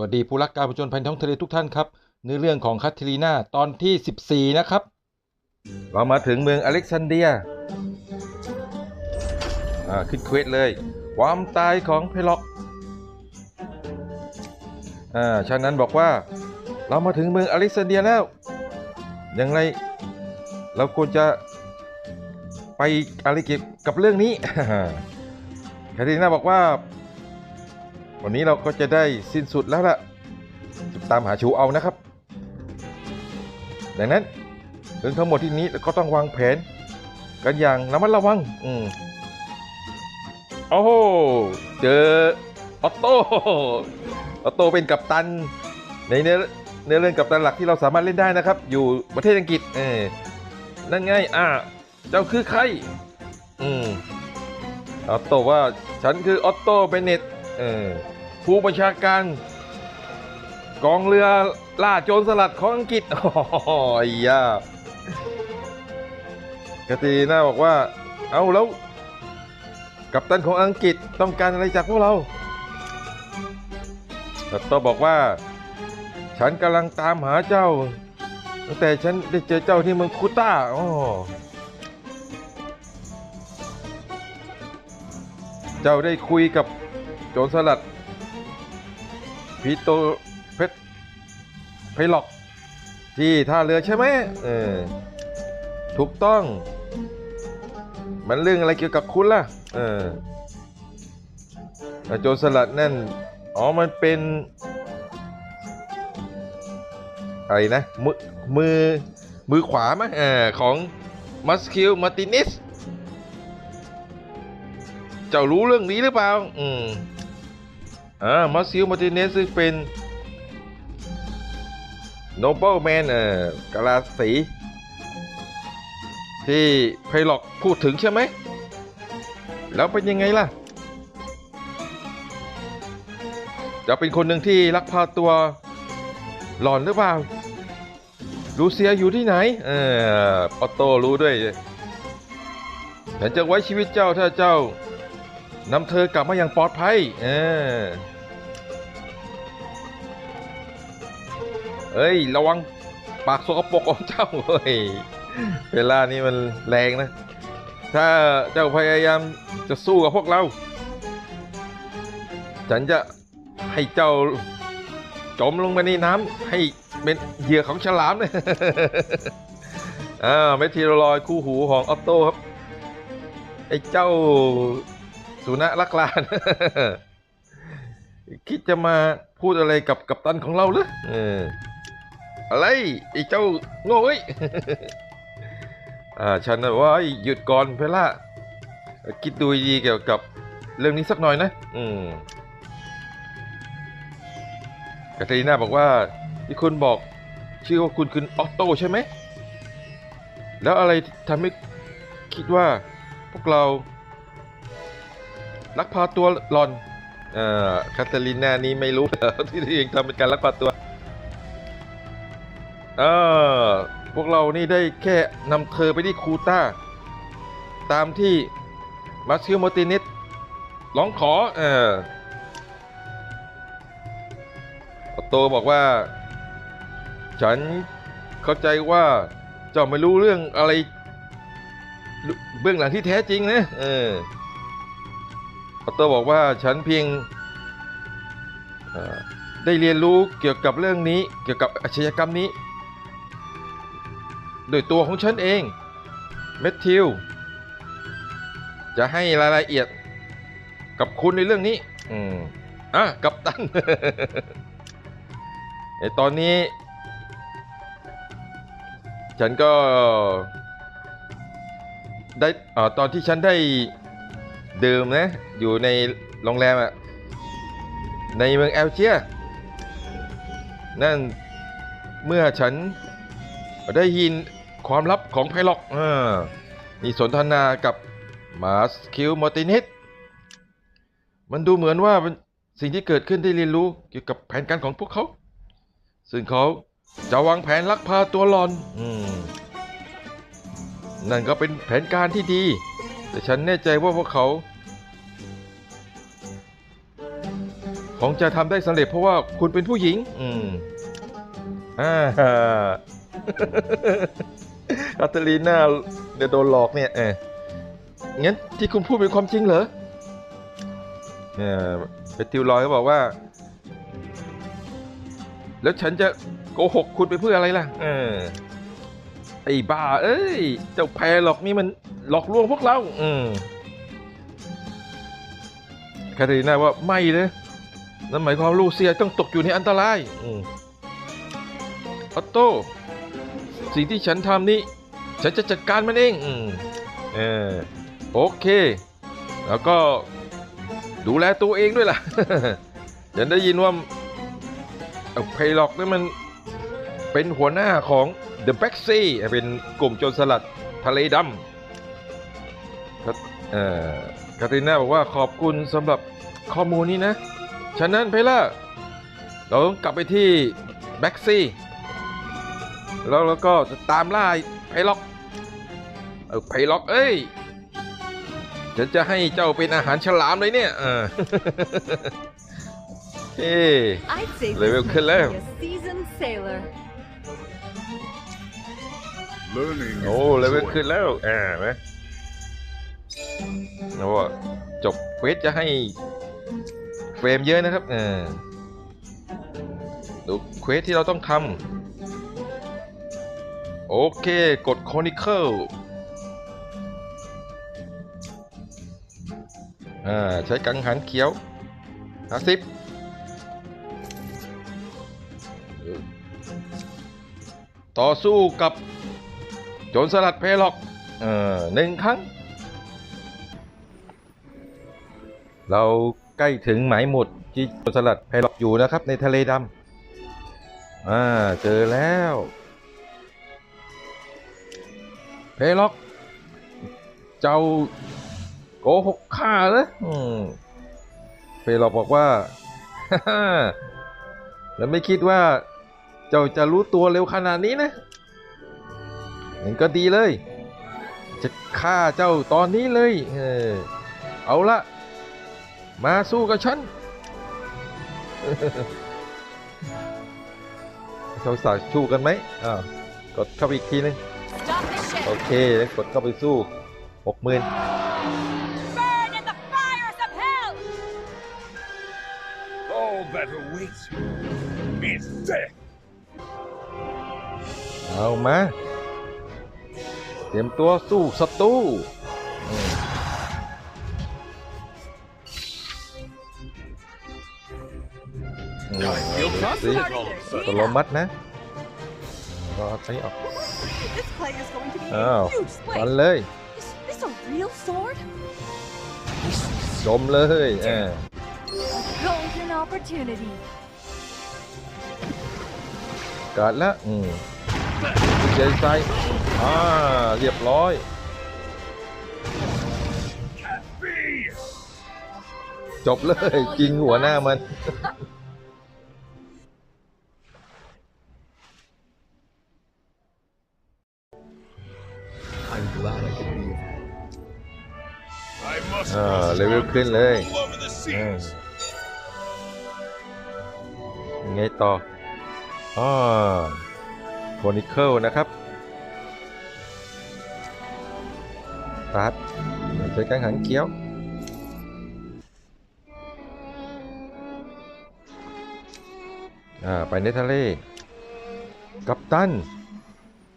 วัสดีผู้รักการผจญภัยท้องทะเลทุกท่านครับเนื้อเรื่องของคัตเทลีนาตอนที่ 14 นะครับ เรามาถึงเมืองอเล็กซานเดียอ่าขึ้นเควสเลย ความตายของเพล็อกอ่าฉะนั้นบอกว่า เรามาถึงเมืองอเล็กซานเดียแล้ว อย่างไร เราควรจะไปอะไรเกี่ยวกับเรื่องนี้คาเทลีนาบอกว่า วันนี้เราก็จะได้สิ้นสุดแล้วล่ะตามหาชูเอานะครับ ดังนั้นเรื่องทั้งหมดที่นี้ก็ต้องวางแผน กันอย่างระมัดระวัง อืมโอ้โหเจอออตโต้ออตโต้เป็นกัปตัน ในเนื้อเนื้อเรื่องกัปตันหลักที่เราสามารถเล่นได้นะครับ อยู่ประเทศอังกฤษเออนั่นไงอ่าเจ้าคือใคร อืมออตโต้ว่าฉันคือออตโต้เบเนต เออผู้บัญชาการ กองเรือล่าโจรสลัดของอังกฤษโอ้ยยากตีน่าบอกว่า เอาแล้ว กัปตันของอังกฤษต้องการอะไรจากพวกเราตัตโตบอกว่า ฉันกำลังตามหาเจ้า ตั้งแต่ฉันได้เจอเจ้าที่เมืองคูต้าอ๋อเจ้าได้คุยกับ จรสลัดพีโตเพชรไพล็อกที่ท่าเรือใช่ไหมเออถูกต้อง มันเรื่องอะไรเกี่ยวกับคุณล่ะ เออโจรสลัดนั่น อ๋อ มันเป็น อะไรนะ มือ มือ มือขวาไหมเออของมัสคิวมาตินิส เจ้ารู้เรื่องนี้หรือเปล่า อืม อ่ามัสคิวมาติเนสซึ่งเป็นโนเบิลแมนเอ่อกาลาสีที่ไพลอกพูดถึงใช่ไหม แล้วเป็นยังไงล่ะ จะเป็นคนหนึ่งที่ลักพาตัวหลอนหรือเปล่าลูเซียอยู่ที่ไหน เออออตโต้รู้ด้วยฉันจะไว้ชีวิตเจ้าถ้าเจ้า นำเธอกลับมาอย่างปลอดภัย เออเอ้ย ระวังปากสกปรกของเจ้าเฮ้ยเวลานี้มันแรงนะ ถ้าเจ้าพยายามจะสู้กับพวกเรา ฉันจะให้เจ้าจมลงไปในน้ำให้เป็นเหยื่อของฉลามเลยอ่าเมทีโรลอยคู่หูของออตโต้ครับ ไอ้เจ้า สุนัขลักลาน คิดจะมาพูดอะไรกับกัปตันของเราหรอเอออะไรไอ้เจ้าโง่เอ้ยอ่าฉันว่าหยุดก่อนเพล่าคิดดูดีเกี่ยวกับเรื่องนี้สักหน่อยนะ อืมกาตาลีนาบอกว่าที่คุณบอกชื่อว่าคุณคือออตโต้ใช่ไหม แล้วอะไรทำให้คิดว่าพวกเรา ลักพาตัวหลอน เอ่อคาตลีนานี่ไม่รู้เหรอที่ตัวเองทำเป็นการลักพาตัว เออพวกเรานี่ได้แค่นำเธอไปที่คูต้า ตามที่มาซิลมติเนสร้องขอ เออออตโตบอกว่า ฉันเข้าใจว่าเจ้าไม่รู้เรื่องอะไร เบื้องหลังที่แท้จริงนะ เออ ออโต้บอกว่าฉันเพียงได้เรียนรู้เกี่ยวกับเรื่องนี้เกี่ยวกับอาชญากรรมนี้ โดยตัวของฉันเองเมทธิวจะให้รายละเอียดกับคุณในเรื่องนี้ อืมอะกับตันไอตอนนี้ ฉันก็ได้อ่าตอนที่ฉันได้ ดื่มนะ อยู่ในโรงแรมอะในเมืองแอลเจีย นั่นเมื่อฉันได้ยินความลับของไพล็อกอ่ามีสนทนากับมาสคิวมอร์ติเนสมันดูเหมือนว่าสิ่งที่เกิดขึ้นได้เรียนรู้เกี่ยวกับแผนการของพวกเขา ซึ่งเขาจะวางแผนลักพาตัวหลอนอนั่นก็เป็นแผนการที่ดี แต่ฉันแน่ใจว่าพวกเขาคงจะทำได้สำเร็จเพราะว่าคุณเป็นผู้หญิง อืมอ่าคาตาลีน่าเดี๋ยวโดนหลอกเนี่ยเอองั้นที่คุณพูดเป็นความจริงเหรอเนี่ยเปติวลอยเขาบอกว่า แล้วฉันจะโกหกคุณไปเพื่ออะไรล่ะ เออ ไอ้บ้า เอ้ย เจ้าแพรหลอกนี่มันหลอกลวงพวกเรา อืมคาตาลีน่าว่าไม่เลยนั่นหมายความลูเซียต้องตกอยู่ในอันตราย อืมออตโต้สิ่งที่ฉันทำนี่ฉันจะจัดการมันเอง อืมเออโอเค แล้วก็ดูแลตัวเองด้วยล่ะ ฉันได้ยินว่าเพลล็อกนี่มันเป็นหัวหน้าของ The b a c k s e a เป็นกลุ่มโจรสลัดทะเลดำครับเอ่อคาตริน่าบอกว่าขอบคุณสำหรับข้อมูลนี้นะ ฉะนั้นเพล่าเราต้องกลับไปที่แบ็กซี่แล้วเราก็จะตามล่าไพล็อก เออไพล็อก เอ้ย ฉันจะให้เจ้าเป็นอาหารฉลามเลยเนี่ย เออเฮ้ I'd say Level this kill must out. be a seasoned sailor. Learning. โอ้เลเวลขึ้นแล้วอ่าไหมโอ้จบเควสจะให้เฟรมเยอะนะครับเออดูเควสที่เราต้องทำโอเค กด Chronicle อ่าใช้กังหันเขียวห้าสิบต่อสู้กับโจรสลัดเพลอกเอ่อหนึ่งครั้ง เราใกล้ถึงหมายหมุดที่โจรสลัดเพลอกอยู่นะครับ ในทะเลดำอ่าเจอแล้ว เพลอก เจ้าโกหกข้าเลยเพลอกบอกว่าแล้วไม่คิดว่าเจ้าจะรู้ตัวเร็วขนาดนี้นะ งั้นก็ดีเลย จะฆ่าเจ้าตอนนี้เลย เออ เอาละ มาสู้กับฉันเขาสาวชูกันไหมอ้าวกดเข้าไปอีกทีนึง Stop the ship! โอเค แล้วกดเข้าไปสู้หกหมื่น Burn in the fires of hell! All that awaits you is death. เอามาเต รียมตัวสู้ศัตรูอืมอืม I feel สิ confident all of a ต sudden. โลมัดนะรอใช้ออก This play is going to be Oh, a huge ฟัน swing. เลย Is this a real sword? จมเลยเออ Golden opportunity. กัดแล้วอืม เจนไซอ่าเรียบร้อยจบเลยกินหัวหน้ามันอ่าเลเวลขึ้นเลย all ยังไงต่ออ่า โคนิเคิลนะครับตัดใช้กังหันเกี้ยวอ่าไปในทะเล กัปตัน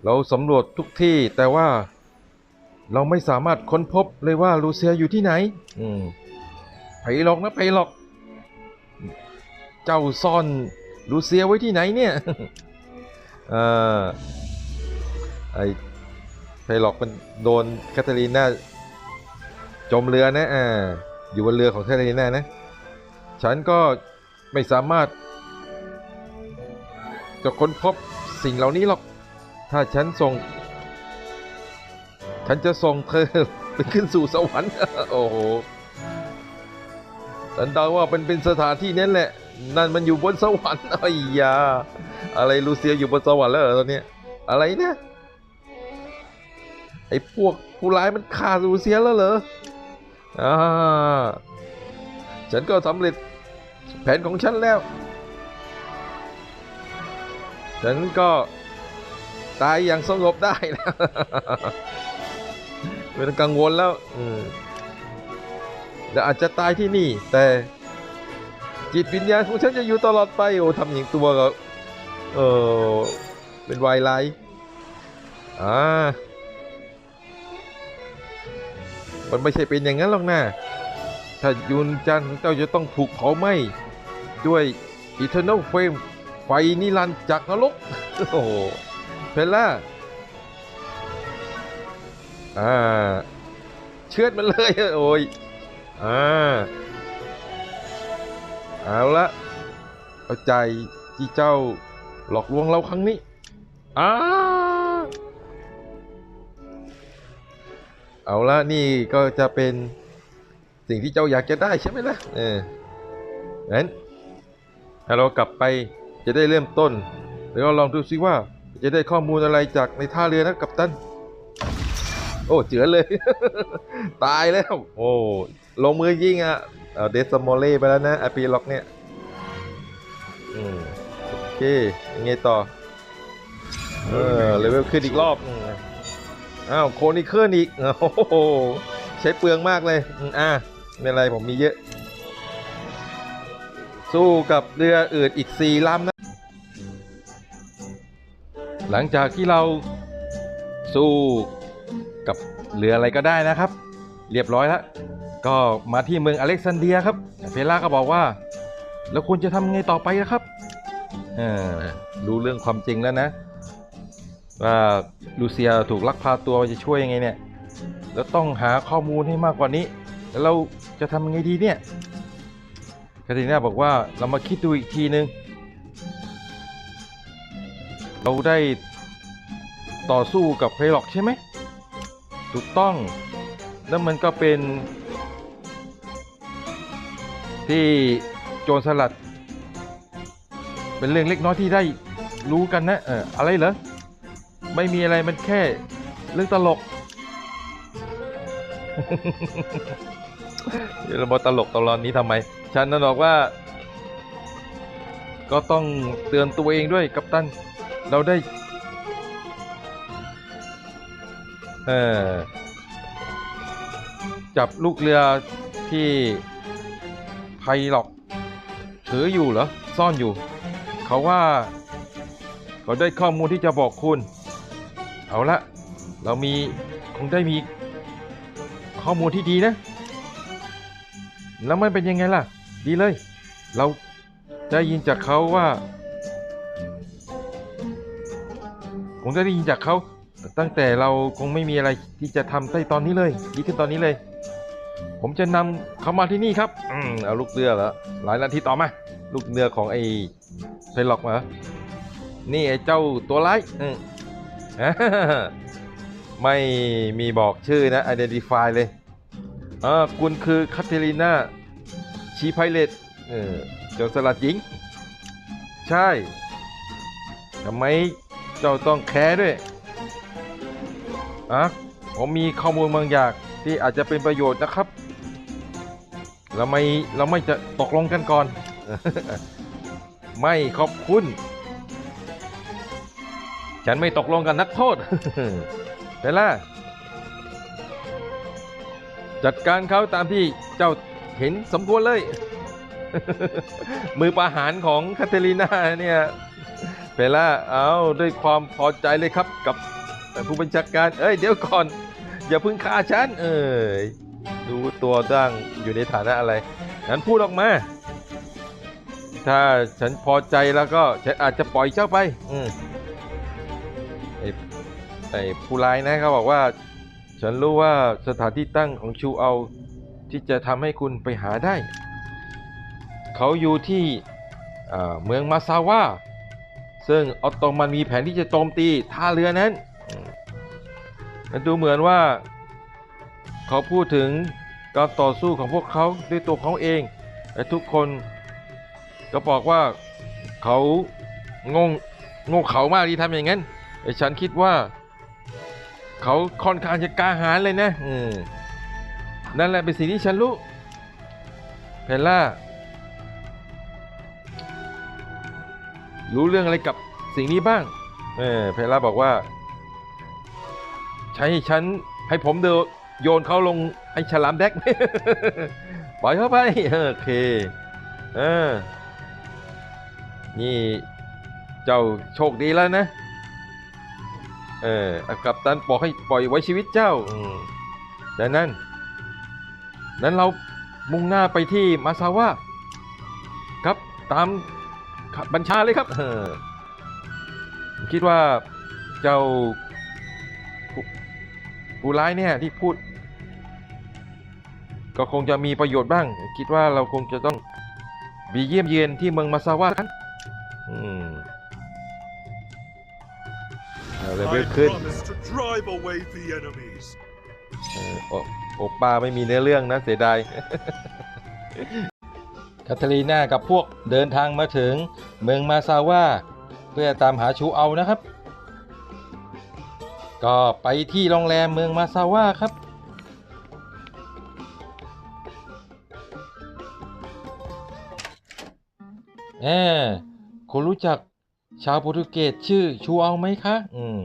เราสำรวจทุกที่แต่ว่าเราไม่สามารถค้นพบเลยว่าลูเซียอยู่ที่ไหน อืมไผหลอกนะไผหลอก เจ้าซ่อนลูเซียไว้ที่ไหนเนี่ย อ่อไอไพลอกมันโดนแคทเธอรีน่าจมเรือนะอ่าอยู่บนเรือของแคทเธอรีน่านะ ฉันก็ไม่สามารถ จะค้นพบสิ่งเหล่านี้หรอก ถ้าฉันส่ง ฉันจะส่งเธอไปขึ้นสู่สวรรค์โอ้โหฉันเดาว่าเป็นเป็นสถานที่นั้นแหละ นั่นมันอยู่บนสวรรค์ไอ้ยา อะไรลูเซียอยู่บนสวรรค์แล้วเหรอตอนนี้อะไรนะไอ้พวกผู้ร้ายมันฆ่าลูเซียแล้วเหรออ่าฉันก็สำเร็จแผนของฉันแล้ว ฉันก็ตายอย่างสงบได้แล้วไม่ต้องกังวลแล้วอืมแต่อาจจะตายที่นี่ แต่จิตวิญญาณของฉันจะอยู่ตลอดไป โอ้ทำอย่างตัวก็ เออเป็นไวไลท์อ่ามันไม่ใช่เป็นอย่างนั้นหรอกนะถ้ายุนจันของเจ้าจะต้องถูกเผาไหม้ด้วย Eternal Flame ไฟนิรันดร์จากนรก โอ้เพลล่า อ่า เชือดมันเลยโอ้ย อ่า เอาละเอาใจที่เจ้า หลอกลวงเราครั้งนี้อ่าเอาละนี่ก็จะเป็นสิ่งที่เจ้าอยากจะได้ใช่ไหมล่ะเอองั้นถ้าเรากลับไปจะได้เริ่มต้นแล้วเราลองดูซิว่า จะได้ข้อมูลอะไรจากในท่าเรือนะกัปตัน โอ้เจือเลย ตายแล้ว โอ้ลงมือยิงอะเอาเดสโมเล่ไปแล้วนะอปีล็อกเนี่ย อืม เคยังไงต่อ เออเลเวลขึ้นอีกรอบอ้าวโคนิเคิลอีกโอ้โหใช้เปลืองมากเลย อะไม่ไรผมมีเยอะ สู้กับเรืออื่นอีกสี่ลำนะ หลังจากที่เราสู้กับเรืออะไรก็ได้นะครับ เรียบร้อยแล้วก็มาที่เมืองอเล็กซานเดียครับ เฟล่าก็บอกว่า แล้วควรจะทำไงต่อไปนะครับ รู้เรื่องความจริงแล้วนะ ว่าลูเซียถูกลักพาตัวจะช่วยยังไงเนี่ย แล้วต้องหาข้อมูลให้มากกว่านี้ แล้วเราจะทำยังไงดีเนี่ยคาติน่าบอกว่าเรามาคิดดูอีกทีนึง เราได้ต่อสู้กับเพลล็อกใช่ไหม ถูกต้อง แล้วมันก็เป็นที่โจรสลัด เป็นเรื่องเล็กน้อยที่ได้รู้กันนะ เอออะไรเหรอ ไม่มีอะไรมันแค่เรื่องตลกเดี๋ยวเรามาตลกตลอนนี้ทำไม ฉันนั่นบอกว่า ก็ต้องเตือนตัวเองด้วยกัปตัน เราได้ เออ จับลูกเรือที่ไพหลอกถืออยู่เหรอ ซ่อนอยู่ เขาว่าเขาได้ข้อมูลที่จะบอกคุณ เอาละ เรามีคงได้มีข้อมูลที่ดีนะ แล้วมันเป็นยังไงล่ะ ดีเลย เราได้ยินจากเขาว่าคงได้ยินจากเขาตั้งแต่เราคงไม่มีอะไรที่จะทำได้ตอนนี้เลย ดีขึ้นตอนนี้เลย ผมจะนำเขามาที่นี่ครับ อืมเอาลูกเรือเหรอหลายนาทีต่อมา ลูกเรือของไอ้เพลล็อกมาเหรอนี่ไอ้เจ้าตัวร้ายอืมไม่มีบอกชื่อนะ identify เลยอ่าคุณคือคาเทลิน่าชีไพเลตเออเจ้าสลัดหญิง ใช่ทำไมเจ้าต้องแคร์ด้วยอะผมมีข้อมูลบางอย่างที่อาจจะเป็นประโยชน์นะครับ เราไม่เราไม่จะตกลงกันก่อน ไม่ขอบคุณ ฉันไม่ตกลงกับนักโทษเห็นล่ะจัดการเขาตามที่เจ้าเห็นสมควรเลย มือประหารของคาเทลีนาเนี่ยเปล่าเอาด้วยความพอใจเลยครับกับผู้บัญชาการ เอ้ยเดี๋ยวก่อน อย่าพึ่งฆ่าฉัน เอ้ย ดูตัวตั้งอยู่ในฐานะอะไรงั้นพูดออกมา ถ้าฉันพอใจแล้วก็ฉันอาจจะปล่อยเจ้าไป อืมไอ้ไอ้ผู้ร้ายนะเขาบอกว่า ฉันรู้ว่าสถานที่ตั้งของชูเอา ที่จะทำให้คุณไปหาได้ เขาอยู่ที่เมืองมาซาวาซึ่งออตโตมันมีแผนที่จะโจมตีท่าเรือนั้นมันดูเหมือนว่า เขาพูดถึงการต่อสู้ของพวกเขาด้วยตัวเขาเองและทุกคนก็บอกว่าเขางงโง่เขามากที่ทำอย่างนั้นแต่ฉันคิดว่า เขาค่อนข้างจะกล้าหาญเลยนะอืมนั่นแหละเป็นสิ่งที่ฉันรู้เพลล่ารู้เรื่องอะไรกับสิ่งนี้บ้าง เออเพล่าบอกว่า ใช้ให้ฉันให้ผมเดน โยนเขาลงไอ้ฉลามแดก ปล่อยเข้าไปเออโอเคเออนี่เจ้าโชคดีแล้วนะ เออกับตันบอกให้ปล่อยไว้ชีวิตเจ้าดังนั้น นั้นเรามุ่งหน้าไปที่มาซาวะครับตามบัญชาเลยครับ เออผมคิดว่าเจ้าผู้ผู้ร้ายเนี่ยที่พูด ก็คงจะมีประโยชน์บ้าง คิดว่าเราคงจะต้องบีเยี่ยมเยียนที่เมืองมาซาวะกันอืมเอาเลย I เวลขึ้น promise to drive away the enemies. เออโอโอป้าไม่มีเนื้อเรื่องนะเสียดายคาทาลีนากับพวกเดินทางมาถึงเมืองมาซาว่า เพื่อตามหาชูเอานะครับ ก็ไปที่โรงแรมเมืองมาซาว่าครับ แอบคุณรู้จักชาวโปรตุเกสชื่อชูเอาไหมคะ อืม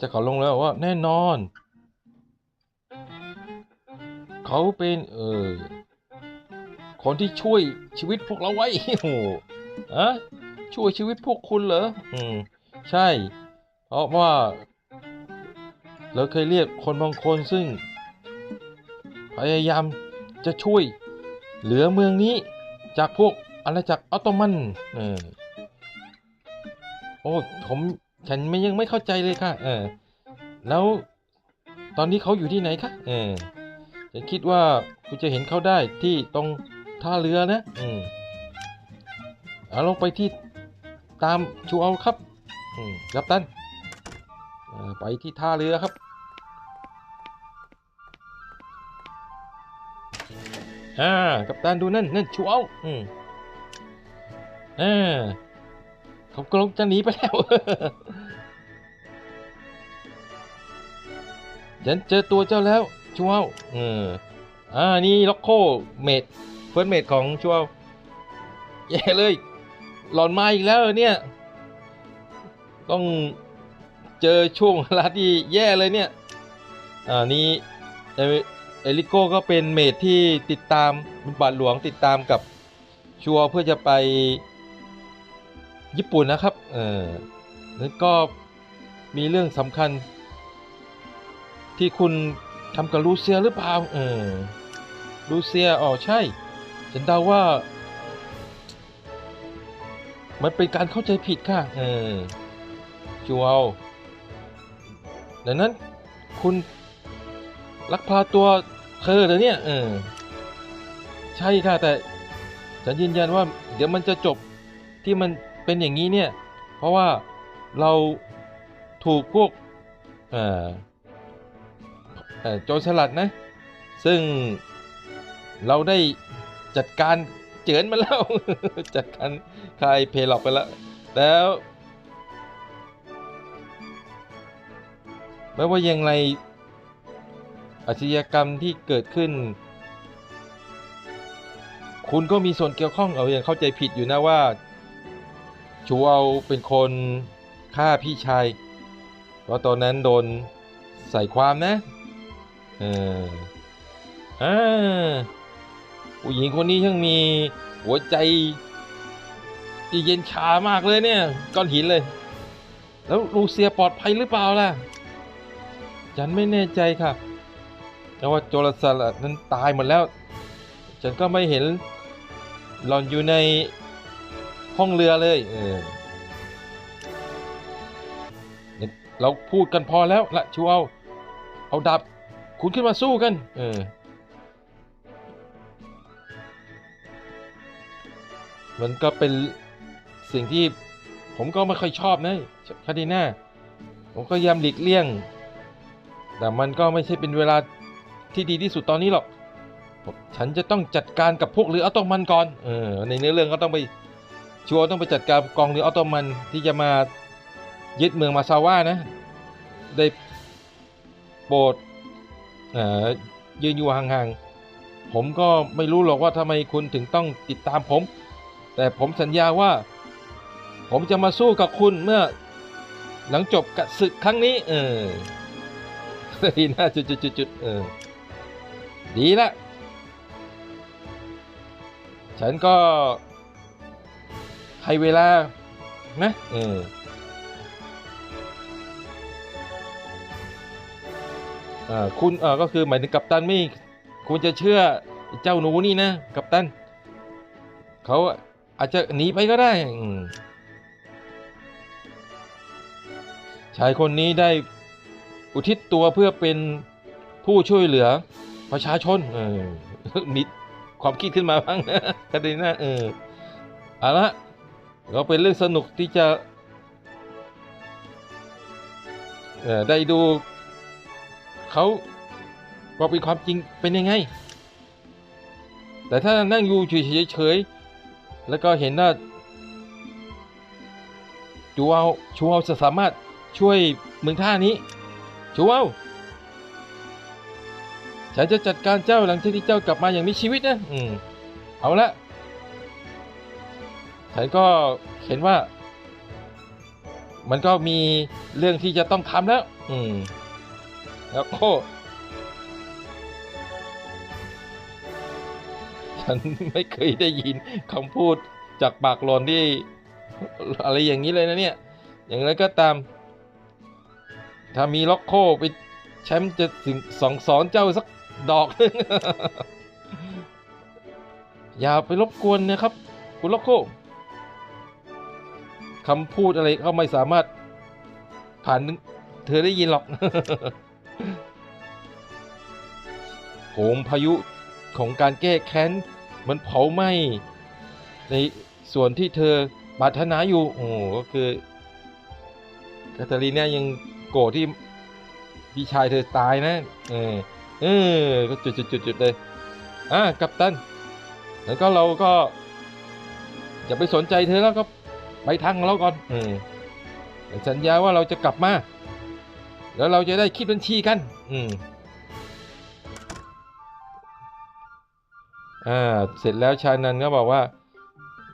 จะขอลงแล้วว่าแน่นอน เขาเป็นเออคนที่ช่วยชีวิตพวกเราไว้โอ้โหอะช่วยชีวิตพวกคุณเหรอ อืม ใช่ เพราะว่า เราเคยเรียกคนบางคนซึ่ง พยายามจะช่วยเหลือเมืองนี้จากพวก อาณาจักรออตโตมันเออโอ้ผมฉันไม่ยังไม่เข้าใจเลยค่ะ เออ แล้วตอนนี้เขาอยู่ที่ไหนคะเออฉันคิดว่าคุณจะเห็นเขาได้ที่ตรงท่าเรือนะ อืมเอาลงไปที่ตามชูเอาครับ อืมกัปตันอ่อไปที่ท่าเรือครับอ่ากัปตันดูนั่นนั่นชูเอาอืม เอ่าเขากำลังจะหนีไปแล้วฉันเจอตัวเจ้าแล้วชัวร์เอออ่านี่ล็อกโคเมดเฟิร์สเมดของชัวร์แย่เลย หลอนมาอีกแล้วเนี่ย ต้องเจอช่วงเวลาที่แย่เลยเนี่ยอ่านี่เอลิโก้ก็เป็นเมดที่ติดตามบาทหลวงติดตามกับชัวร์เพื่อจะไป ญี่ปุ่นนะครับเออแล้วก็มีเรื่องสำคัญ ที่คุณทำกับลูเซียหรือเปล่าเออลูเซียอ๋อใช่ ฉันเดาว่า มันเป็นการเข้าใจผิดค่ะ เออจูเอาดังนั้นคุณลักพาตัวเธอเหรอเนี่ยเออใช่ค่ะแต่ฉันยืนยันว่า เดี๋ยวมันจะจบที่มัน เป็นอย่างนี้เนี่ย เพราะว่าเราถูกพวกเอ่อเอ่อโจรสลัดนะ ซึ่งเราได้จัดการเจินมาแล้ว จัดการคายเพลอกไปแล้ว แล้ว ไม่ว่ายังไงอาชญากรรมที่เกิดขึ้น คุณก็มีส่วนเกี่ยวข้องเอาอย่างเข้าใจผิดอยู่นะว่า ชูเอาเป็นคนฆ่าพี่ชายเพราะตอนนั้นโดนใส่ความนะ เอออ่าผู้หญิงคนนี้ช่างมีหัวใจที่เย็นชามากเลยเนี่ยก้อนหินเลย แล้วลูเซียปลอดภัยหรือเปล่าล่ะ ฉันไม่แน่ใจค่ะแต่ว่าโจรสลัดนั้นตายหมดแล้ว ฉันก็ไม่เห็นหล่อนอยู่ใน ห้องเรือเลยเออเราพูดกันพอแล้วละชูเอา เอาดาบคุณขึ้นมาสู้กัน เออ มันก็เป็นสิ่งที่ผมก็ไม่ค่อยชอบนะคดีน่าผมก็ยามหลีกเลี่ยง แต่มันก็ไม่ใช่เป็นเวลาที่ดีที่สุดตอนนี้หรอก ฉันจะต้องจัดการกับพวกเรือออตโตมันก่อน เออ ในเนื้อเรื่องก็ต้องไป ชัวต้องไปจัดการกองเรือออตโตมันที่จะมายึดเมืองมาซาว่านะ ได้โปรดยืนอยู่ห่างๆ ผมก็ไม่รู้หรอกว่าทำไมคุณถึงต้องติดตามผม แต่ผมสัญญาว่า ผมจะมาสู้กับคุณเมื่อหลังจบกศึกครั้งนี้ เออดีนะจุดจุดจุดจุดเออ ดีละ ฉันก็ ให้เวลานะเอออ่าคุณเออก็คือหมายถึงกัปตันไม่คุณจะเชื่อเจ้าหนูนี่นะ กัปตันเขาอาจจะหนีไปก็ได้อืมชายคนนี้ได้อุทิศตัวเพื่อเป็นผู้ช่วยเหลือประชาชนเออมีความคิดขึ้นมาบ้างนะคดีนะเออเอาละ ก็เป็นเรื่องสนุกที่จะได้ดูเขาว่าเป็นความจริงเป็นยังไง แต่ถ้านั่งอยู่เฉยๆแล้วก็เห็นว่าจูเอาชูเอาจะสามารถช่วยเมืองท่านี้ชูเอาฉันจะจัดการเจ้าหลังจากที่เจ้ากลับมาอย่างมีชีวิตนะ อืม เอาละ ฉันก็เห็นว่า มันก็มีเรื่องที่จะต้องทำแล้ว อืม แล้วก็ฉันไม่เคยได้ยินคำพูดจากปากหลอนที่ อะไรอย่างนี้เลยนะเนี่ย อย่างไรก็ตาม ถ้ามีล็อกโคไปแชมป์จะถึงสองสอนเจ้าสักดอกหนึงอย่าไปรบกวนนะครับ คุณล็อกโค คำพูดอะไรเขาไม่สามารถผ่านเธอได้ยินหรอกโหมพายุของการแก้แค้น มันเผาไหม้ในส่วนที่เธอปรารถนาอยู่ โอ้โหก็คือคาตาลีน่ายังโกรธที่พี่ชายเธอตายนะ เออ เออ ก็จุดจุดจุดจุดเลย อะกัปตัน แล้วก็เราก็อย่าไปสนใจเธอแล้วก็ ไปทางของเราก่อนเออสัญญาว่าเราจะกลับมา แล้วเราจะได้คิดบัญชีกัน อืมอ่าเสร็จแล้วชานันก็บอกว่า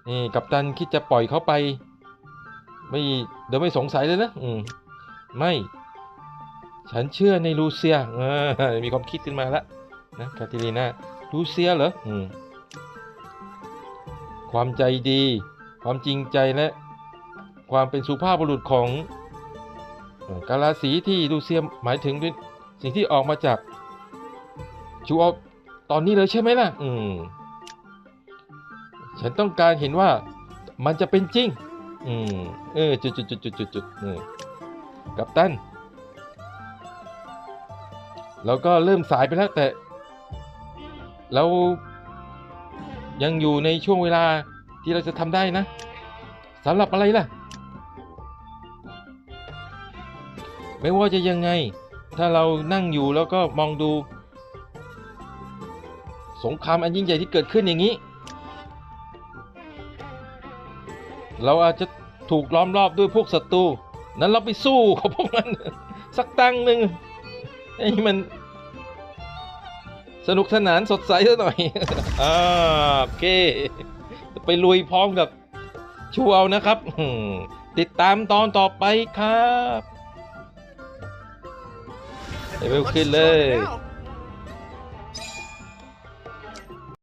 นี่กัปตันคิดจะปล่อยเขาไป ไม่เดี๋ยวไม่สงสัยเลยนะอืมไม่ ฉันเชื่อในลูเซียอ่ามีความคิดขึ้นมาแล้วนะคาติลีนาลูเซียเหรออืมความใจดี ความจริงใจและความเป็นสุภาพบุรุษของกาลาสีที่ลูเซียมหมายถึงสิ่งที่ออกมาจากชูออตอนนี้เลยใช่ไหมล่ะ อืม ฉันต้องการเห็นว่ามันจะเป็นจริง อืม เออ จุดจุดจุดจุดจุดจุดเออกับตันเราก็เริ่มสายไปแล้วแต่ เรายังอยู่ในช่วงเวลา ที่เราจะทำได้นะสำหรับอะไรล่ะ ไม่ว่าจะยังไง ถ้าเรานั่งอยู่แล้วก็มองดู สงครามอันยิ่งใหญ่ที่เกิดขึ้นอย่างนี้ เราอาจจะถูกล้อมรอบด้วยพวกศัตรูนั้นเราไปสู้กับพวกมัน สักตั้งหนึ่งให้มัน สนุกสนานสดใสซะหน่อย อ่าโอเค ไปลุยพร้อมกับชูเอานะครับ ติดตามตอนต่อไปครับเลเวลขึ้นเลย